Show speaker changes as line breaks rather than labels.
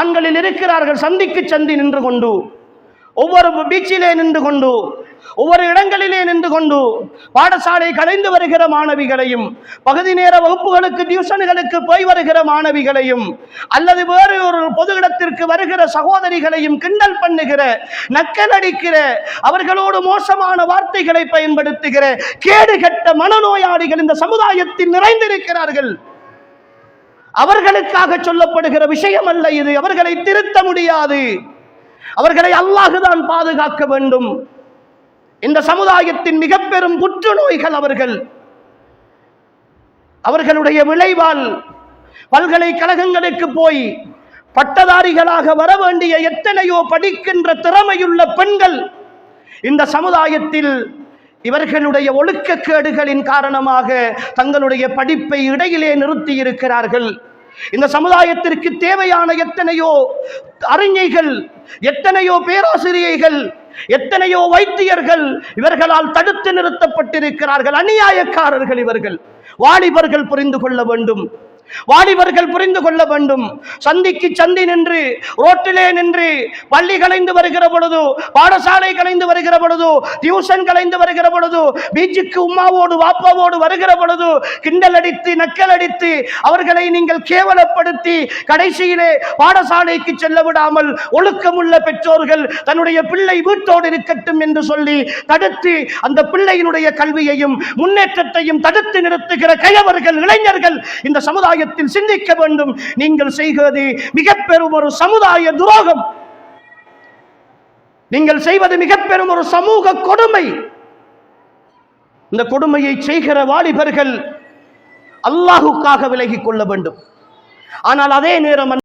ஆண்களில் இருக்கிறார்கள். சந்திக்கு சந்தி நின்று கொண்டு. ஒவ்வொரு பீச்சிலே நின்று கொண்டு. ஒவ்வொரு இடங்களிலே நின்று கொண்டு. பாடசாலை கலைந்து வருகிற மாணவிகளையும் பகுதி நேர வகுப்புகளுக்கு டியூஷன்களுக்கு போய் வருகிற மாணவிகளையும் அல்லது வேறு ஒரு பொது இடத்திற்கு வருகிற சகோதரிகளையும் கிண்டல் பண்ணுகிற நக்கல் அடிக்கிற அவர்களோடு மோசமான வார்த்தைகளை பயன்படுத்துகிற கேடு கட்ட மனநோயாளிகள் இந்த சமுதாயத்தில் நிறைந்திருக்கிறார்கள். அவர்களுக்காக சொல்லப்படுகிற விஷயம் அல்ல இது. அவர்களை திருத்த முடியாது. அவர்களை அல்லாஹுதான் பாதுகாக்க வேண்டும். இந்த சமுதாயத்தின் மிக பெரும் புற்றுநோய்கள் அவர்கள். அவர்களுடைய விளைவால் பல்கலைக்கழகங்களுக்கு போய் பட்டதாரிகளாக வர வேண்டிய எத்தனையோ படிக்கின்ற திறமையுள்ள பெண்கள் இந்த சமுதாயத்தில் இவர்களுடைய ஒழுக்கக்கேடுகளின் காரணமாக தங்களுடைய படிப்பை இடையிலே நிறுத்தி இருக்கிறார்கள் இந்த சமுதாயத்திற்கு தேவையான எத்தனையோ அறிஞைகள் எத்தனையோ பேராசிரியைகள் எத்தனையோ வைத்தியர்கள் இவர்களால் தடுத்து நிறுத்தப்பட்டிருக்கிறார்கள். அநியாயக்காரர்கள் இவர்கள். வாலிபர்கள் புரிந்து கொள்ள வேண்டும். வாலிபர்கள் புரிந்து கொள்ள வேண்டும். சந்திக்கு சந்தி நின்று ரோட்டிலே நின்று பள்ளி கலைந்து வருகிற பொழுது பாடசாலை கலைந்து வருகிற பொழுது டியூஷன் கலைந்து வருகிற பொழுது பீச்சுக்கு உமாவோடு வாப்பாவோடு வருகிற பொழுது கிண்டல் அடித்து நக்கல் அடித்து அவர்களை நீங்கள் கேவலப்படுத்தி கடைசியிலே பாடசாலைக்கு செல்ல விடாமல் ஒழுக்கமுள்ள பெற்றோர்கள் தன்னுடைய பிள்ளை வீட்டோடு இருக்கட்டும் என்று சொல்லி தடுத்து அந்த பிள்ளையினுடைய கல்வியையும் முன்னேற்றத்தையும் தடுத்து நிறுத்துகிற கயவர்கள் இளைஞர்கள் இந்த சமுதாயத்தில் சிந்திக்க வேண்டும். நீங்கள் செய்கிறது மிக பெரும் ஒரு சமுதாய துரோகம். நீங்கள் செய்வது மிக பெரும் ஒரு சமூக கொடுமை. இந்த கொடுமையை செய்கிற வாலிபர்கள் அல்லாஹுக்காக விலகிக் கொள்ள வேண்டும். ஆனால் அதே நேரம்